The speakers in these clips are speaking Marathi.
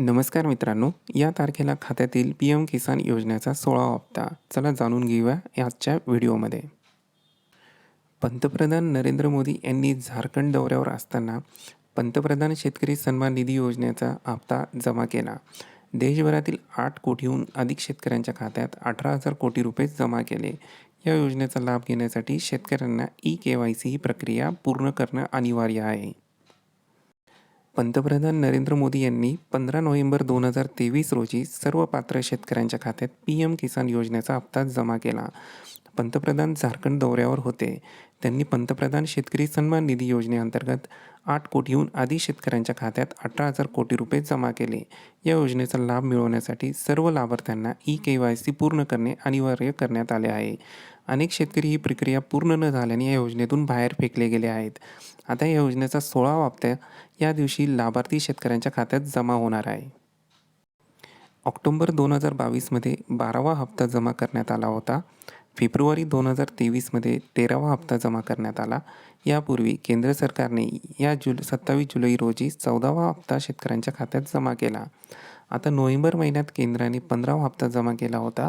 नमस्कार मित्रांनो या तारखेला खात्यातील पी एम किसान योजनेचा सोळावा हप्ता. चला जाणून घेऊया आजच्या व्हिडिओमध्ये. पंतप्रधान नरेंद्र मोदी यांनी झारखंड दौऱ्यावर असताना पंतप्रधान शेतकरी सन्मान निधी योजनेचा हप्ता जमा केला. देशभरातील आठ कोटीहून अधिक शेतकऱ्यांच्या खात्यात अठरा हजार कोटी रुपये जमा केले. या योजनेचा लाभ घेण्यासाठी शेतकऱ्यांना ई के वाय सी ही प्रक्रिया पूर्ण करणं अनिवार्य आहे. पंतप्रधान नरेंद्र मोदी यांनी पंधरा नोव्हेंबर दोन हजार तेवीस रोजी सर्व पात्र शेतकऱ्यांच्या खात्यात पी एम किसान योजनेचा हप्ता जमा केला. पंतप्रधान झारखंड दौऱ्यावर होते. त्यांनी पंतप्रधान शेतकरी सन्मान निधी योजनेअंतर्गत आठ कोटीहून अधिक शेतकऱ्यांच्या खात्यात अठरा हजार कोटी रुपये जमा केले. या योजनेचा लाभ मिळवण्यासाठी सर्व लाभार्थ्यांना ई के वाय सी पूर्ण करणे अनिवार्य करण्यात आले आहे. अनेक शेतकरी ही प्रक्रिया पूर्ण न झाल्याने या योजनेतून बाहेर फेकले गेले आहेत. आता या योजनेचा सोळावा हप्ता या दिवशी लाभार्थी शेतकऱ्यांच्या खात्यात जमा होणार आहे. ऑक्टोंबर दोन हजार बावीसमध्ये बारावा हप्ता जमा करण्यात आला होता. फेब्रुवारी दोन हजार तेवीसमध्ये तेरावा हप्ता जमा करण्यात आला. यापूर्वी केंद्र सरकारने या जुल सत्तावीस जुलै रोजी चौदावा हप्ता शेतकऱ्यांच्या खात्यात जमा केला. आता नोव्हेंबर महिन्यात केंद्राने पंधरावा हप्ता जमा केला होता.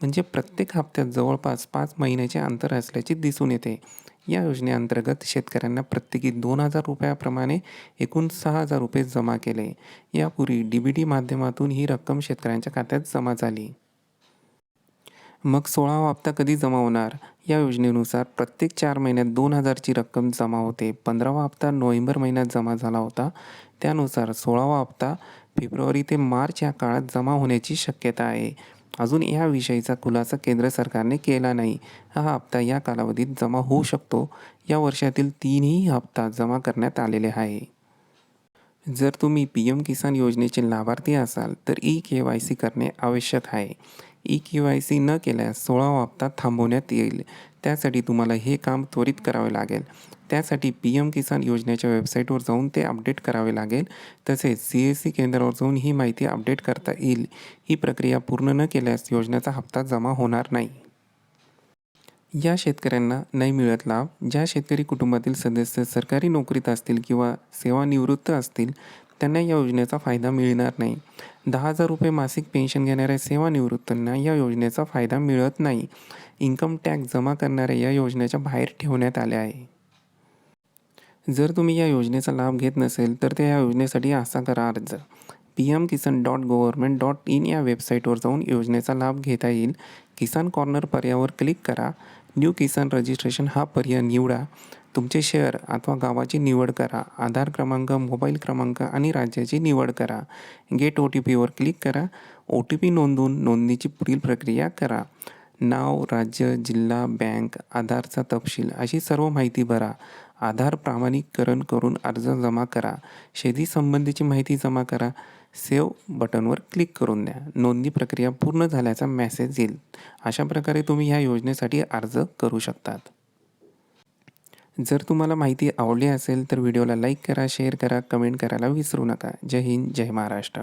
म्हणजे प्रत्येक हप्त्यात जवळपास पाच महिन्याचे अंतर असल्याचे दिसून येते. या योजनेअंतर्गत शेतकऱ्यांना प्रत्येकी दोन हजार रुपयाप्रमाणे एकूण सहा हजार रुपये जमा केले. यापूर्वी डी बी टी माध्यमातून ही रक्कम शेतकऱ्यांच्या खात्यात जमा झाली. मग सोळावा हप्ता कधी जमा होणार? या योजनेनुसार प्रत्येक चार महिन्यात दोन हजारची रक्कम जमा होते. पंधरावा हप्ता नोव्हेंबर महिन्यात जमा झाला होता. त्यानुसार सोळावा हप्ता फेब्रुवारी ते मार्च या काळात जमा होण्याची शक्यता आहे. अजून याविषयीचा खुलासा केंद्र सरकारने केला नाही. हा हप्ता या कालावधीत जमा होऊ शकतो. या वर्षातील तीनही हप्ता जमा करण्यात आलेले आहे. जर तुम्ही पी एम किसान योजनेचे लाभार्थी असाल तर ई के वाय सी करणे आवश्यक आहे. ई के वाय सी न केल्यास सोळावा हप्ता थांबवण्यात येईल. त्यासाठी तुम्हाला हे काम त्वरित करावे लागेल. त्यासाठी पी एम किसान योजनेच्या वेबसाईटवर जाऊन ते अपडेट करावे लागेल. तसेच सी एस सी केंद्रावर जाऊन ही माहिती अपडेट करता येईल. ही प्रक्रिया पूर्ण न केल्यास योजनेचा हप्ता जमा होणार नाही. या शेतकऱ्यांना नाही मिळत लाभ. ज्या शेतकरी कुटुंबातील सदस्य सरकारी नोकरीत असतील किंवा सेवानिवृत्त असतील त्यांना या योजनेचा फायदा मिळणार नाही. दहा हजार रुपये मासिक पेन्शन घेणाऱ्या सेवानिवृत्तांना या योजनेचा फायदा मिळत नाही. इन्कम टॅक्स जमा करणाऱ्या या योजनेच्या बाहेर ठेवण्यात आल्या आहे. जर तुम्ही या योजनेचा लाभ घेत नसेल तर त्या या योजनेसाठी असा करा अर्ज. P M Kisan dot government dot in या वेबसाईटवर जाऊन योजनेचा लाभ घेता येईल. किसान कॉर्नर पर्यायावर क्लिक करा. न्यू किसान रजिस्ट्रेशन हा पर्याय निवडा. तुमचे शहर अथवा गावाची निवड करा. आधार क्रमांक मोबाईल क्रमांक आणि राज्याची निवड करा. गेट ओ टी पीवर क्लिक करा. ओ टी पी नोंदवून नोंदणीची पुढील प्रक्रिया करा. नाव राज्य जिल्हा बँक आधारचा तपशील अशी सर्व माहिती भरा. आधार प्रामाणिककरण करून अर्ज जमा करा. शेती संबंधीची माहिती जमा करा. सेव्ह बटनवर क्लिक करून द्या. नोंदणी प्रक्रिया पूर्ण झाल्याचा मेसेज येईल. अशा प्रकारे तुम्ही ह्या योजनेसाठी अर्ज करू शकतात. जर तुम्हाला माहिती आवडली असेल तर व्हिडिओला लाईक करा शेअर करा कमेंट करायला विसरू नका. जय हिंद जय महाराष्ट्र.